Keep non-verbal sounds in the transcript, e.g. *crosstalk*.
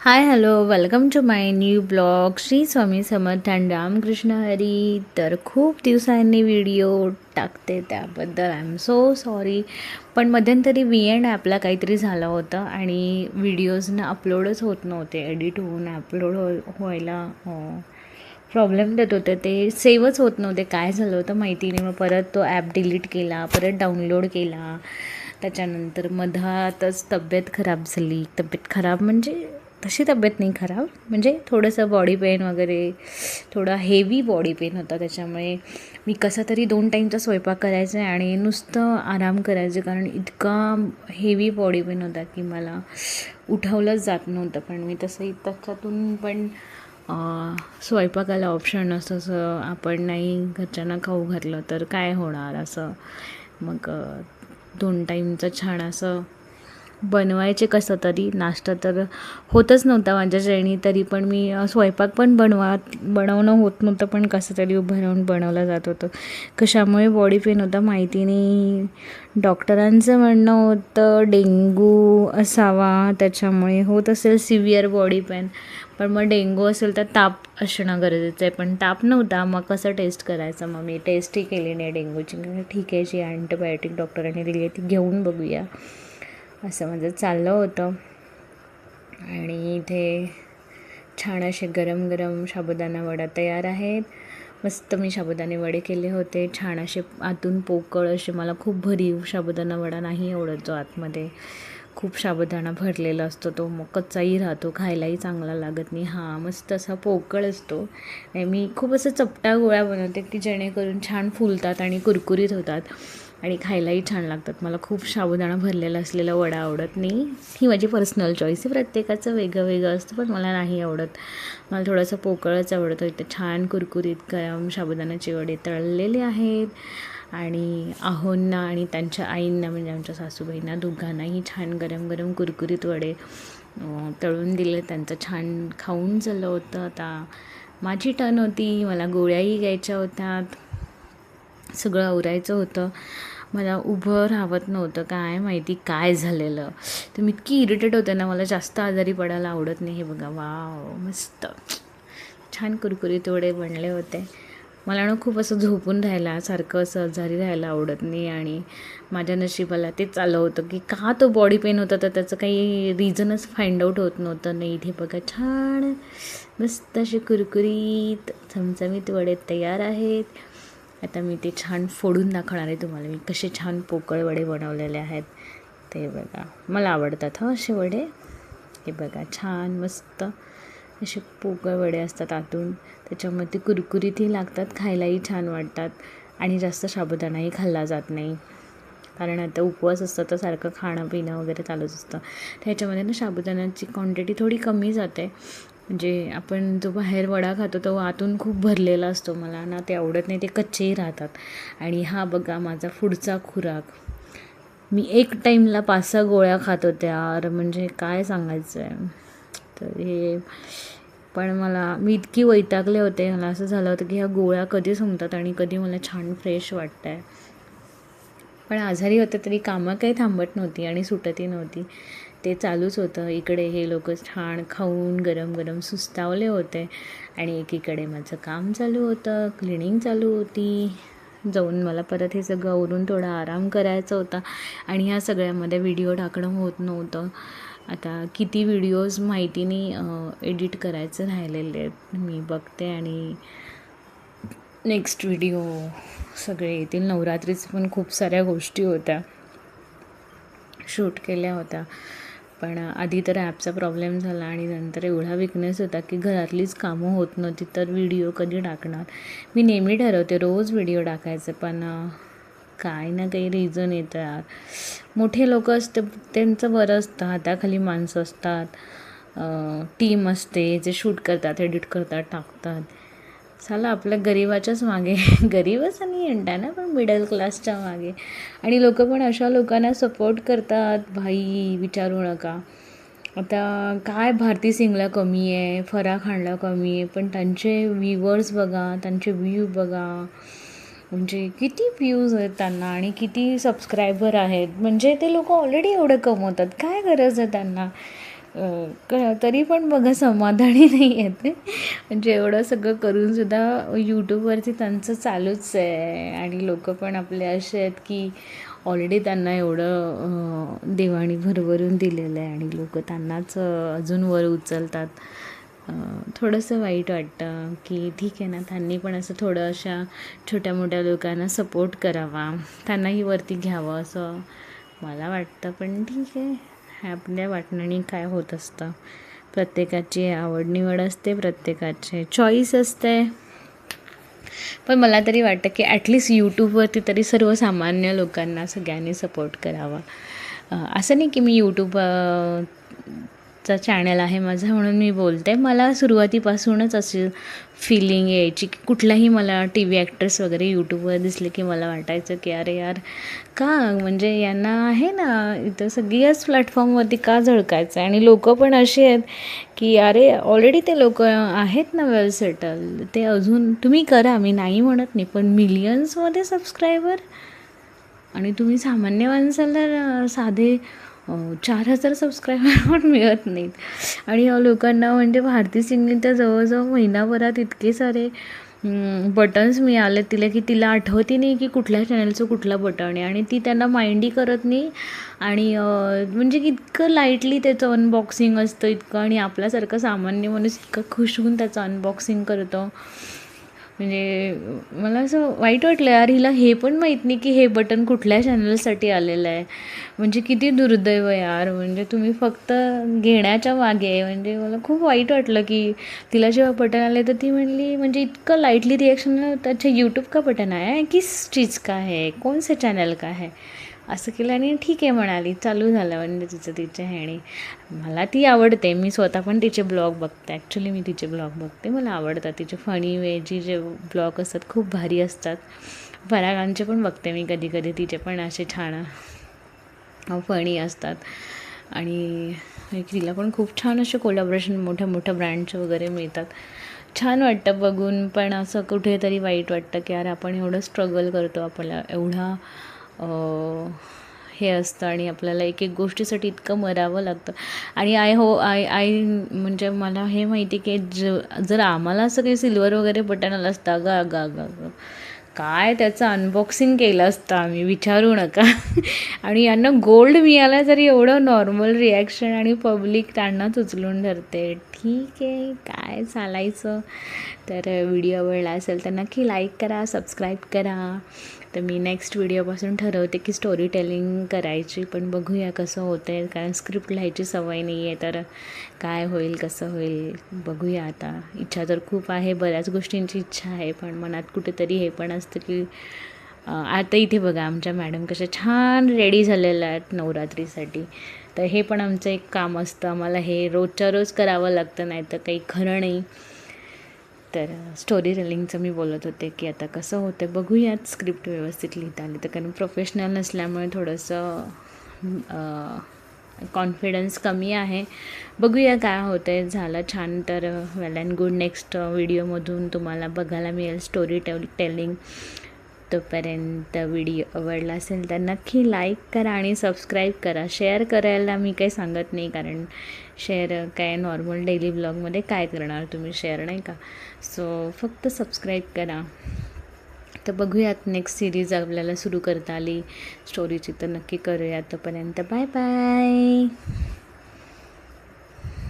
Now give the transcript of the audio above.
Hi hello welcome to my new blog Shri Swami Samarth and Ramkrishna Hari तर खूप दिवसांनी video टाकते त्याबद्दल. आय एम सो सॉरी पण मध्यंतरी वी एंड ॲपला काहीतरी झालं होतं आणि व्हिडिओजना अपलोडच होत नव्हते. एडिट होऊन अपलोड हो व्हायला हो, प्रॉब्लेम देत होते. ते सेवच होत नव्हते. काय झालं होतं माहिती नाही. मग परत तो ॲप डिलीट केला परत डाउनलोड केला. त्याच्यानंतर मधातच तब्येत खराब झाली. तब्येत खराब म्हणजे तशी तब्येत नाही खराब. म्हणजे थोडंसं बॉडी पेन वगैरे थोडा हेवी बॉडी पेन होता त्याच्यामुळे मी कसा तरी दोन टाईमचा स्वयंपाक करायचा आहे आणि नुसतं आराम करायचं कारण इतका हेवी बॉडी पेन होता की मला उठवलंच जात नव्हतं. पण मी तसंही त्याच्यातून पण स्वयंपाकाला ऑप्शन असं आपण नाही घरच्यांना खाऊ घातलं तर काय होणार असं. मग दोन टाईमचं छान असं बनवायचे कसं तरी नाश्ता तर होतच नव्हता माझ्या श्रेणी तरी पण मी स्वयंपाक पण बनवा बनवणं होत नव्हतं पण कसं तरी उभं राहून बनवलं जात होतं. कशामुळे बॉडी पेन होता माहिती नाही. डॉक्टरांचं म्हणणं होतं डेंगू असावा त्याच्यामुळे होत असेल सिव्हिअर बॉडी पेन पण मग डेंगू असेल तर ताप असणं गरजेचं आहे. पण ताप नव्हता मग कसं टेस्ट करायचं? मग मी टेस्टही केली नाही डेंग्यूची ठीक आहे जी अँटीबायोटिक डॉक्टरांनी दिली आहे ती घेऊन बघूया. असं माझं चाललं होतं. आणि इथे छान असे गरम गरम साबुदाणा वडा तयार आहेत. मस्त मी साबुदाणे वडे केले होते. छान असे आतून पोकळ असे मला खूप भरीव साबुदाणा वडा नाही आवडत जो आतमध्ये. खूप साबुदाणा भरलेला असतो तो मग कच्चाही राहतो खायलाही चांगला लागत नाही. हां मस्त असा पोकळ असतो. मी खूप असं चपटा गोळ्या बनवते की जेणेकरून छान फुलतात आणि कुरकुरीत होतात. आणि खायलाही छान लागतात. मला खूप साबुदाणा भरलेला असलेला वडा आवडत नाही. ही माझी पर्सनल चॉईस आहे. प्रत्येकाचं वेगळं वेगळं असतं पण मला नाही आवडत. मला थोडंसं पोकळच आवडतं. इथं छान कुरकुरीत गरम साबुदाण्याचे वडे तळलेले आहेत. आणि आहोंना आणि त्यांच्या आईंना म्हणजे आमच्या सासूबाईंना दोघांनाही छान गरम गरम कुरकुरीत वडे तळून दिले. त्यांचं छान खाऊन झालं होतं. आता माझी टर्न होती. मला गोळ्याही घ्यायच्या होत्या सगळं आवरायचं होतं. मला उभं राहत नव्हतं. काय माहिती काय झालेलं. तर मी इतकी इरिटेट होते ना मला जास्त आजारी पडायला आवडत नाही. हे बघा वा मस्त. छान कुरकुरीत वडे बनले होते. मला ना खूप असं झोपून राहायला सारखं असं आजारी राहायला आवडत नाही. आणि माझ्या नशिबाला तेच आलं होतं की का तो बॉडी पेन होता तर त्याचं काही रिझनच फाइंड आउट होत नव्हतं. नाही इथे बघा छान. मस्त असे कुरकुरीत चमचमीत वडे तयार आहेत. आता मी ते छान फोडून दाखवणार आहे तुम्हाला. मी कसे छान पोकळ वडे बनवलेले आहेत. ते बघा. मला आवडतात हं असे वडे? हे बघा छान मस्त असे पोकळ वडे असतात आतून. त्याच्यामध्ये कुरकुरीतही लागतात खायलाही छान वाटतात आणि जास्त साबुदाणाही खाल्ला जात नाही. कारण आता उपवास असतं तर सारखं खाणं पिणं वगैरे चालूच असतं. त्याच्यामध्ये ना साबुदाण्याची क्वांटिटी थोडी कमी जाते. म्हणजे आपण जो बाहेर वडा खातो तो आतून खूप भरलेला असतो मला. ना ते आवडत नाही ते कच्चेही राहतात. आणि हा बघा माझा पुढचा खुराक. मी एक टाईमला पाच सहा गोळ्या खात होत्या. अर म्हणजे काय सांगायचं आहे तर हे पण मला मी इतकी वैतागले होते. मला असं झालं होतं की ह्या गोळ्या कधी संपतात आणि कधी मला छान फ्रेश वाटतं आहे पण आजारी होते तरी कामं काही थांबत नव्हती आणि सुटतही नव्हती. ते चालूच होतं. इकडे हे लोक छान खाऊन गरम गरम सुस्तावले होते. आणि एकीकडे माझं काम चालू होतं क्लिनिंग चालू होती. जाऊन मला परत हे सगळं आवरून थोडा आराम करायचा होता. आणि ह्या सगळ्यामध्ये व्हिडिओ टाकणं होत नव्हतं. आता किती व्हिडिओज माहितीने एडिट करायचं राहिलेले आहेत. मी बघते आणि नेक्स्ट व्हिडिओ सगळे येतील. नवरात्रीचं पण खूप साऱ्या गोष्टी होत्या. शूट केल्या होत्या. पण आधी तर ॲपचा प्रॉब्लेम झाला आणि नंतर एवढा विकनेस होता की घरातलीच कामं होत नव्हती तर व्हिडिओ कधी टाकणार? मी नेहमी ठरवते रोज व्हिडिओ टाकायचं पण काय ना काही रिझन येतं यार. मोठे लोक असते त्यांचं बरं असतं हाताखाली माणसं असतात टीम असते जे शूट करतात एडिट करतात टाकतात. चला आपल्या गरिबाच्याच मागे. *laughs* गरीबच आणि म्हणता ना पण मिडल क्लासच्या मागे. आणि लोक पण अशा लोकांना सपोर्ट करतात. भाई विचारू नका. आता काय भारती सिंगला कमी आहे? फरा खानला कमी आहे? पण त्यांचे व्ह्यूवर्स बघा त्यांचे व्ह्यू बघा. म्हणजे किती व्ह्यूज आहेत त्यांना आणि किती सबस्क्रायबर आहेत. म्हणजे ते लोक ऑलरेडी एवढं कमवतात. काय गरज आहे त्यांना? क तरी पण बघा समाधानी *laughs* नाही आहे ते. म्हणजे एवढं सगळं करूनसुद्धा यूट्यूबवरती त्यांचं चालूच आहे. आणि लोक पण आपले असे आहेत की ऑलरेडी त्यांना एवढं देवाणी भरभरून दिलेलं आहे. आणि लोक त्यांनाच अजून वर उचलतात. थोडंसं वाईट वाटतं की ठीक आहे ना त्यांनी पण असं थोडं अशा छोट्या मोठ्या लोकांना सपोर्ट करावा. त्यांनाही वरती घ्यावं असं मला वाटतं. पण ठीक आहे. आपल्या वाटण्याने काय होत असतं. प्रत्येकाची आवड निवड असते प्रत्येकाचे चॉईस असते. पण मला तरी वाटतं की ॲटलिस्ट यूट्यूबवरती तरी सर्वसामान्य लोकांना सगळ्यांनी सपोर्ट करावा. असं नाही की मी यूट्यूब चा चॅनल आहे माझा म्हणून मी बोलते. मला सुरुवातीपासूनच अशी फिलिंग यायची की कुठलाही मला टी व्ही ॲक्ट्रेस वगैरे यूट्यूबवर दिसले की मला वाटायचं की अरे यार का? म्हणजे यांना आहे ना इथं सगळ्याच प्लॅटफॉर्मवरती का झळकायचं आहे आणि लोक पण असे आहेत की अरे ऑलरेडी ते लोक आहेत ना वेल सेटल ते अजून तुम्ही करा मी नाही म्हणत नाही पण मिलियन्समध्ये सबस्क्रायबर आणि तुम्ही सामान्य माणसाला साधे चार हजार सबस्क्रायबर *laughs* पण मिळत नाहीत. आणि या लोकांना म्हणजे भारती सिंगने तर जवळजवळ महिनाभरात इतके सारे बटन्स मिळाले तिला की तिला आठवती नाही की कुठल्या चॅनलचं कुठला बटन आहे. आणि ती त्यांना माइंडही करत नाही. आणि म्हणजे इतकं लाईटली त्याचं अनबॉक्सिंग असतं इतकं. आणि आपल्यासारखं सामान्य माणूस इतकं खुश होऊन त्याचं अनबॉक्सिंग करतो. म्हणजे मला असं वाईट वाटलं यार हिला हे पण माहीत नाही की हे बटन कुठल्या चॅनलसाठी आलेलं आहे. म्हणजे किती दुर्दैव यार. म्हणजे तुम्ही फक्त घेण्याच्या मागे आहे. म्हणजे मला खूप वाईट वाटलं की तिला जेव्हा बटन आले तर ती म्हणली म्हणजे इतकं लाईटली रिॲक्शन अच्छा यूट्यूब का बटन आहे? किस चीज का है कौन से चॅनल का है असं केलं आणि ठीक आहे म्हणाली. चालू झालं म्हणजे तिचं तिच्या ह्याने. मला ती आवडते. मी स्वतः पण तिचे ब्लॉग बघते. ॲक्च्युली मी तिचे ब्लॉग बघते. मला आवडतात. तिचे फनी वेची जे ब्लॉग असतात खूप भारी असतात. परागांचे पण बघते मी कधी कधी. तिचे पण असे छान फणी असतात. आणि तिला पण खूप छान असे कोलॅबरेशन मोठ्या मोठ्या ब्रँडचे वगैरे मिळतात. छान वाटतं बघून. पण असं कुठेतरी वाईट वाटतं की अरे आपण एवढं स्ट्रगल करतो. आपल्याला एवढा हे असतं आणि आपल्याला एक एक गोष्टीसाठी इतकं मरावं लागतं. आणि आय हो आय आय म्हणजे मला हे माहिती की ज जर आम्हाला असं काही सिल्वर वगैरे बटन आलं असतं गा गा गा काय त्याचं अनबॉक्सिंग केलं असतं आम्ही विचारू नका. *laughs* आणि यांना गोल्ड मिळाला जरी एवढं नॉर्मल रिॲक्शन आणि पब्लिक त्यांनाच उचलून धरते. ठीक आहे काय चालायचं? तर व्हिडिओ आवडला असेल तर नक्की लाईक करा सबस्क्राईब करा. तर मी नेक्स्ट व्हिडिओपासून ठरवते की स्टोरी टेलिंग करायची पण बघूया कसं होतं आहे कारण स्क्रिप्ट लिहायची सवय नाही आहे तर काय होईल कसं होईल बघूया आता. इच्छा तर खूप आहे बऱ्याच गोष्टींची इच्छा आहे पण मनात कुठेतरी हे पण असतं की आता इथे बघा आमच्या मॅडम कशा छान रेडी झालेल्या आहेत नवरात्रीसाठी. तर हे पण आमचं एक काम असतं. आम्हाला हे रोजच्या रोज करावं लागतं नाही तर काही खरं नाही. तर स्टोरी टेलिंगचं मी बोलत होते की आता कसं होतं बघूयात स्क्रिप्ट व्यवस्थित लिहिता आली तर. कारण प्रोफेशनल नसल्यामुळे थोडंसं कॉन्फिडन्स कमी आहे. बघूया काय होतं आहे झालं छान तर वेल अँड गुड नेक्स्ट व्हिडिओमधून तुम्हाला बघायला मिळेल स्टोरी टेल टेलिंग तोपर्यंत व्हिडिओ आवडला असेल तर नक्की लाईक करा आणि सबस्क्राईब करा. शेअर करायला मी काही सांगत नाही कारण शेअर काय नॉर्मल डेली ब्लॉगमध्ये काय करणार तुम्ही? शेअर नाही का? सो फक्त सबस्क्राईब करा. तर बघूयात नेक्स्ट सिरीज आपल्याला सुरू करता आली. स्टोरीची तर नक्की करूया तोपर्यंत. Bye bye